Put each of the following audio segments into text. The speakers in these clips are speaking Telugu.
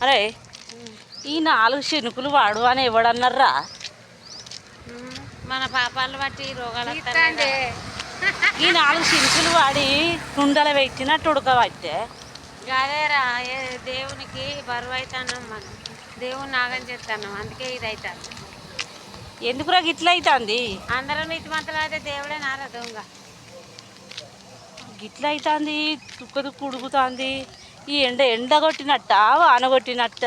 అరే ఈ నాలుగు శనుకులు వాడు అని ఎవడన్నారా? మన పాపాలు బట్టి రోగాలు. ఈ నాలుగు శనుకులు వాడి కుండల పెట్టినట్టు ఉడకబట్టే అదేరా ఏ దేవునికి బరువు అవుతున్నాం మనం దేవుని నాగం చేస్తున్నాం అందుకే ఇది అవుతాను ఎందుకురా గిట్ల అవుతుంది అందరూ నీతి మంతలు అయితే దేవుడే నారా దొంగ గిట్ల అవుతుంది తుక్క తుక్కు ఉడుకుతుంది ఈ ఎండ ఎండ కొట్టినట్ట? వాన కొట్టినట్ట?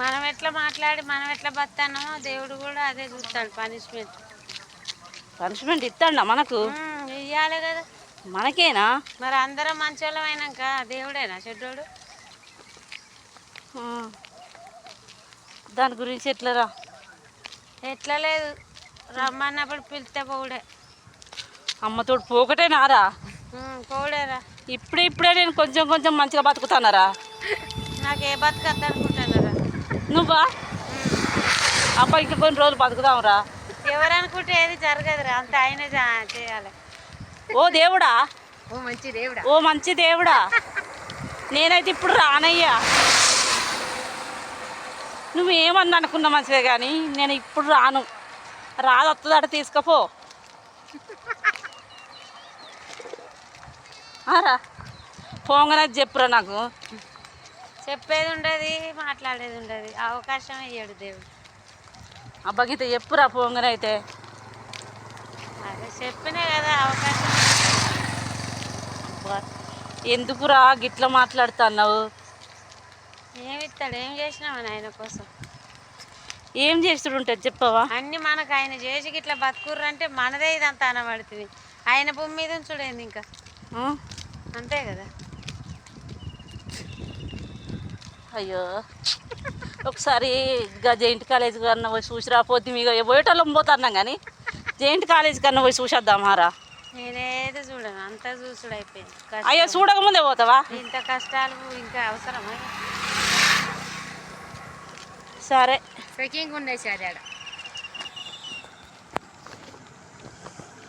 మనం ఎట్లా మాట్లాడి మనం ఎట్లా బతున్నామో దేవుడు కూడా అదే చూస్తాడు పనిష్మెంట్. పనిష్మెంట్ ఇస్తాడా మనకు? ఇయ్యాలి కదా. మనకేనా? మరి అందరం మంచోళ్ళం అయినాక దేవుడేనా చెడ్డోడు. దాని గురించి ఎట్లరా ఎట్లా లేదు. రమ్మన్నప్పుడు పిలిస్తే పోవుడే. అమ్మతోడు పోకటే ఇప్పుడే ఇప్పుడే నేను కొంచెం కొంచెం మంచిగా బతుకుతానరా? నాకు ఏ బతకద్దు నువ్వా? అబ్బా ఇంకా కొన్ని రోజులు బతుకుదాంరా. ఎవరు అనుకుంటే ఏది జరగదురా అంత ఆయనే చేయాలి. ఓ దేవుడా? ఓ మంచి దేవుడా? ఓ మంచి దేవుడా? నేనైతే ఇప్పుడు రానయ్యా. నువ్వేమన్నా అనుకున్నా మంచిదే కానీ నేను ఇప్పుడు రాను. రాదు వస్తుందట తీసుకపో. ఆరా. పోంగనే చెప్పురా నాకు. చెప్పేది ఉండదు మాట్లాడేది ఉండదు. అవకాశం ఇయ్యడు దేవుడు. అబ్బా గీత చెప్పురా పోంగనే అయితే. అదే చెప్పినా కదా అవకాశం ఎందుకురా గిట్ల మాట్లాడుతున్నావు? ఏమి ఇస్తాడు ఏం చేసినామని ఆయన కోసం? ఏం చేస్తుంటుంది చెప్పవా? అన్ని మనకు ఆయన చేసి ఇట్లా బతుకుర్రు అంటే మనదే ఇదంతా అనబడుతుంది. ఆయన భూమి మీద చూడేంది ఇంకా? అంతే కదా. అయ్యో. ఒకసారి ఇంకా జైంట్ కాలేజ్ కన్నా పోయి చూసి రాపోతే మీకు పోయేటోళ్ళం పోతున్నాం కానీ జైంట్ కాలేజ్ కన్నా పోయి చూసేద్దాం హారా. నేనేది చూడను అంతా చూసుడు అయిపోయింది. అయ్యో. చూడకముందే పోతావా? ఇంత కష్టాలు ఇంకా అవసరమా? సరే. ట్రెక్కింగ్ ఉండేసి అది ఆడ